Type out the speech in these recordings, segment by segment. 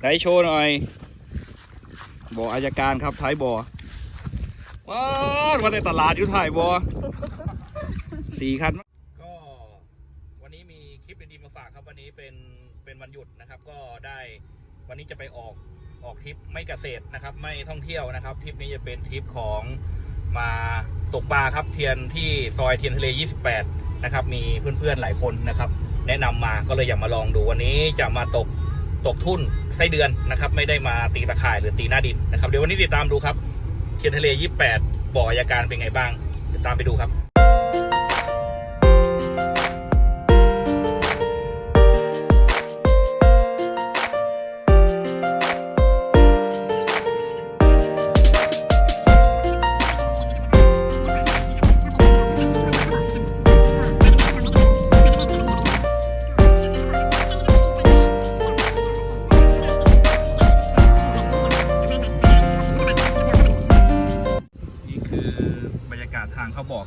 ไหนโชว์หน่อย บ่ออายการครับท้ายบ่อว้าววันในตลาดอยู่ถ่ายบ่อสี่คันก็วันนี้มีคลิปดีๆมาฝากครับวันนี้เป็นเป็นวันหยุดนะครับ ก็ได้วันนี้จะไปออกออกทริปไม่เกษตรนะครับ ไม่ท่องเที่ยวนะครับทริปนี้จะเป็นทริปของมาตกปลาครับเทียนที่ซอยเทียนทะเล 28 นะครับ มีเพื่อนๆหลายคนนะครับ แนะนำมาก็เลยอยากมาลองดูวันนี้จะมาตก ตกทุ่นไส้เดือนนะครับ ไม่ได้มาตีตะข่ายหรือตีหน้าดินนะครับ เดี๋ยววันนี้ติดตามดูครับเคียนทะเล 28บ่ออายการเป็นไงบ้างติดตามไปดูครับ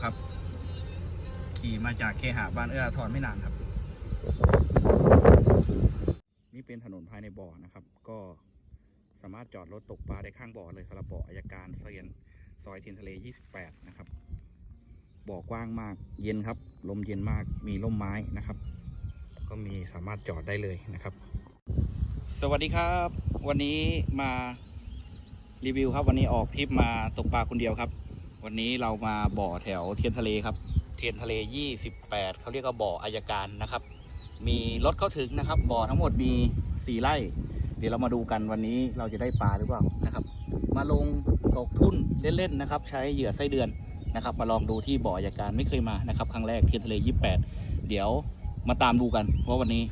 ครับ ขี่มาจากเคหะบ้านเอื้อทอาทรไม่นานครับ นี่เป็นถนนภายในบ่อนะครับ ก็สามารถจอดรถตกปลาได้ข้างบ่อเลยสำหรับบ่ออายการเซอยนซอยเทียนทะเล 28 นะครับ บ่อกว้างมากเย็นครับ ลมเย็นมากมีร่มไม้นะครับ ก็มีสามารถจอดได้เลยนะครับ สวัสดีครับ วันนี้มารีวิวครับ วันนี้ออกทริปมาตกปลาคนเดียวครับ วันนี้เรามาบ่อแถวเทียนทะเลครับ เทียนทะเล 28 เขาเรียกว่าบ่ออายการนะครับ มีรถเข้าถึงนะครับ บ่อทั้งหมดมี 4 ไร่ เดี๋ยวเรามาดูกันวันนี้เราจะได้ปลาหรือเปล่านะครับ มาลงตกทุ่นเล่นๆนะครับ ใช้เหยื่อไส้เดือนนะครับ มาลองดูที่บ่ออายการไม่เคยมานะครับ ครั้งแรกเทียนทะเล 28 เดี๋ยวมาตามดูกันว่าวันนี้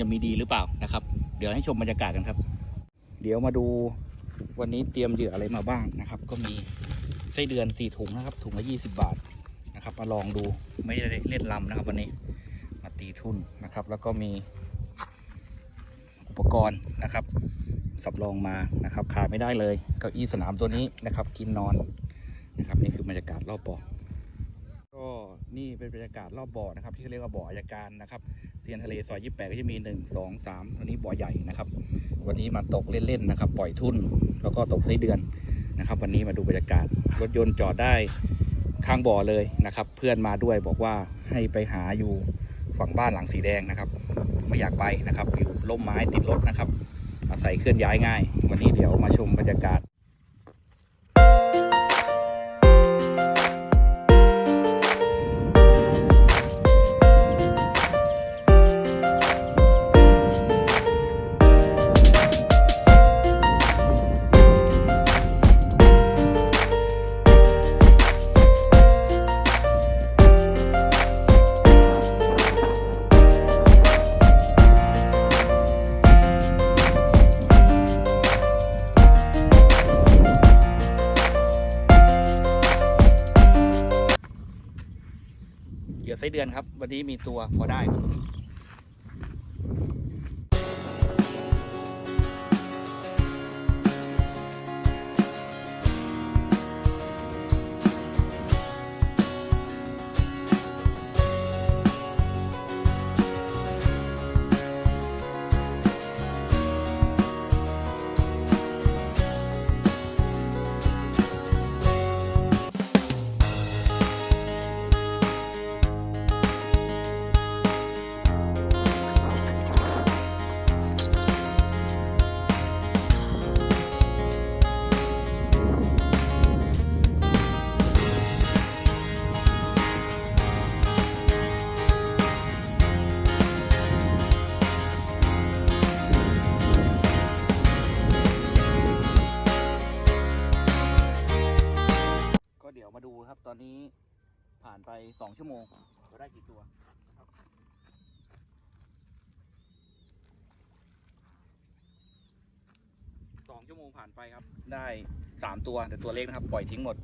จะมีดีหรือเปล่านะครับ เดี๋ยวให้ชมบรรยากาศกันครับ เดี๋ยวมาดูวันนี้เตรียมเหยื่ออะไรมาบ้างนะครับ ก็มี ไส้เดือนสี่ถุงนะครับ ถุงละยี่สิบาทนะครับ มาลองดูไม่ได้เล่นลำนะครับวันนี้ มาตีทุนนะครับ แล้วก็มีอุปกรณ์นะครับสำรองมานะครับขาดไม่ได้เลยเก้าอี้สนามตัวนี้นะครับ กินนอนนะครับ นี่คือบรรยากาศรอบบ่อก็นี่เป็นบรรยากาศรอบบ่อนะครับ ที่เขาเรียกว่าบ่ออายการนะครับเซียนทะเลซอยยี่แปดก็จะมีหนึ่งสองสามตัวนี้บ่อใหญ่นะครับ วันนี้มาตกเล่นๆนะครับ ปล่อยทุ่นแล้วก็ตกไส้เดือน นะครับ วันนี้มาดูบรรยากาศรถยนต์จอดได้ข้างบ่อเลยนะครับ เพื่อนมาด้วยบอกว่าให้ไปหาอยู่ฝั่งบ้านหลังสีแดงนะครับ ไม่อยากไปนะครับอยู่ร่มไม้ติดรถนะครับ อาศัยเคลื่อนย้ายง่าย วันนี้เดี๋ยวมาชมบรรยากาศ เหยื่อไส้เดือนครับ วันนี้มีตัวพอได้ อนนี้ผ่านไปสองชั่วโมงเราได้กี่ตัวนะครับสองชั่วโมงผ่านไปครับ ได้สามตัวแต่ตัวเล็กนะครับ ปล่อยทิ้งหมด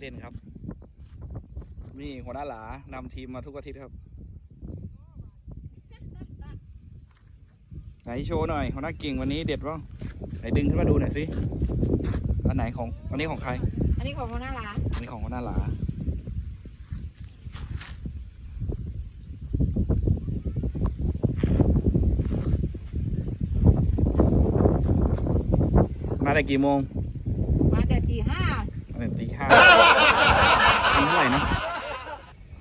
เล่นๆครับ นี่หัวหน้าหลานำทีมมาทุกอาทิตย์ครับ ไหนโชว์หน่อยหัวหน้ากิ่งวันนี้เด็ดป่ะไหนดึงขึ้นมาดูหน่อยสิอันไหนของอันนี้ของใคร อันนี้ของหัวหน้าร้านอันนี้ของหัวหน้าหลามาได้กี่โมง มาแต่ตีห้า มาได้ตีห้า คันเท่าไหร่นะ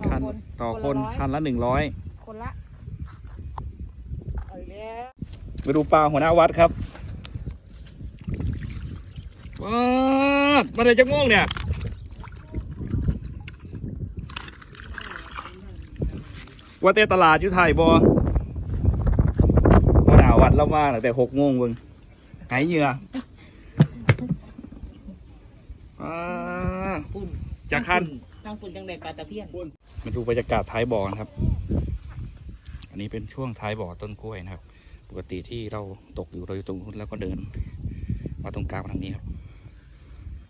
ต่อคันคนต่อคนละร้อยคันละหนึ่งร้อยคนละเอาอีกแล้วมาดูปลาหัวหน้าวัดครับว้าดมาได้จักโมงเนี่ยว่าแต่ตลาดอยู่ไทยบอหัวหน้าวัดเรามาตั้งแต่หกโมงเบิ่งหายเหยื่ออ่า ปุ่น จากคันนั่งปุ่นจังใดปลาตะเพียนมาดูบรรยากาศท้ายบ่อนะครับ อันนี้เป็นช่วงท้ายบ่อต้นกล้วยนะครับ ปกติที่เราตกอยู่เราอยู่ตรงนู้นแล้วก็เดินมาตรงกลางทางนี้ครับ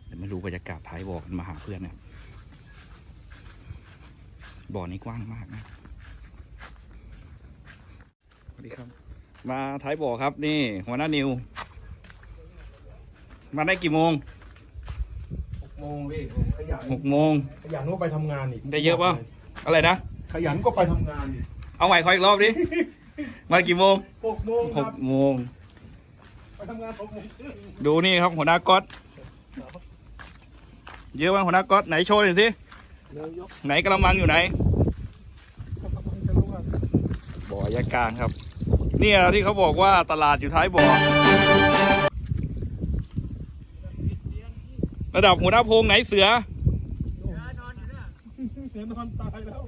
เดี๋ยวมาดูบรรยากาศท้ายบ่อกันมาหาเพื่อนนะครับบ่อนี้กว้างมากนะสวัสดีครับ มาท้ายบ่อครับนี่ หัวหน้านิว มาได้กี่โมงหก โมงพี่ขยันหกโมงขยันก็ไปทำงานอีกได้เยอะปะอะไรนะ ขยันก็ไปทำงานอีกเอาใหม่ขออีกรอบดิ มากี่โมงหกโมงคหรักบโมง ไปทำงานหกโมงครึ่งดูนี่ครับหัวหน้าก๊อตเยอะมากหัวหน้าก๊อตไหนโชว์หน่อยสิ เดี๋ยวยกไหนกระมังอยู่ไหน กำลังจะรู้ว่าบ่อยากลางครับ เนี่ยที่เขาบอกว่าตลาดอยู่ท้ายบ่อ ระดับหัวหน้าพงไหนเสือเดี๋ยวนอนตายแล้ว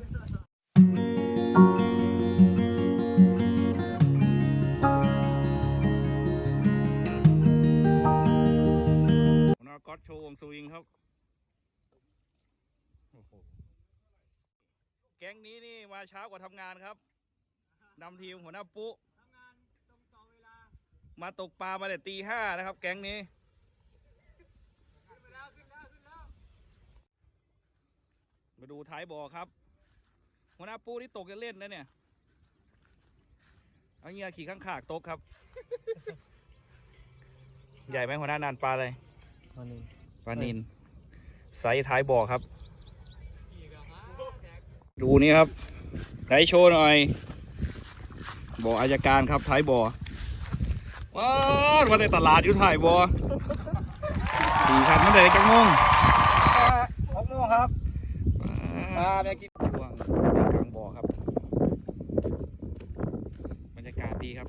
หัวหน้าก๊อตโชว์วงสวิงครับโอ้โหแก๊งนี้นี่มาเช้ากว่าทำงานครับนำทีมหัวหน้าปุ๊มาตกปลามาแต่ตีห้านะครับ แก๊งนี้ มาดูท้ายบ่อครับหัวหน้าปูนี่ตกจะเล่นนะเนี่ยเอาเงียขี่ข้างขากตกครับ ใหญ่ไหมหัวหน้านานปลาเลยวันนี้ปลานินไซส์ท้ายบ่อครับ ดูนี่ครับไหนโชว์หน่อยบ่ออายการครับท้ายบ่อว้าวมาในตลาดอยู่ถ่ายบ่อสี่คันเมื่อไหร่จังมงหกโมงครับ อ่าแม่กินช่วงถึงกลางบ่อครับ บรรยากาศดีครับ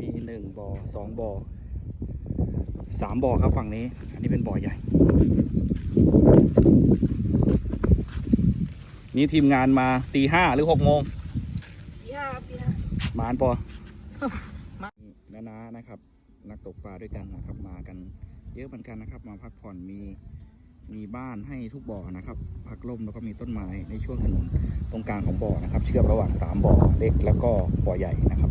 มีหนึ่งบ่อสองบ่อสามบ่อครับฝั่งนี้ อันนี้เป็นบ่อใหญ่ นี่ทีมงานมาตีห้าหรือหกโมงตีห้าครับตีห้ามานปอนานานะครับ นักตกปลาด้วยกันนะครับ มากันเยอะเหมือนกันนะครับ มาพักผ่อนมี มีบ้านให้ทุกบ่อนะครับพักล่มแล้วก็มีต้นไม้ในช่วงถนนตรงกลางของบ่อนะครับ เชื่อมระหว่างสามบ่อเล็กแล้วก็บ่อใหญ่นะครับ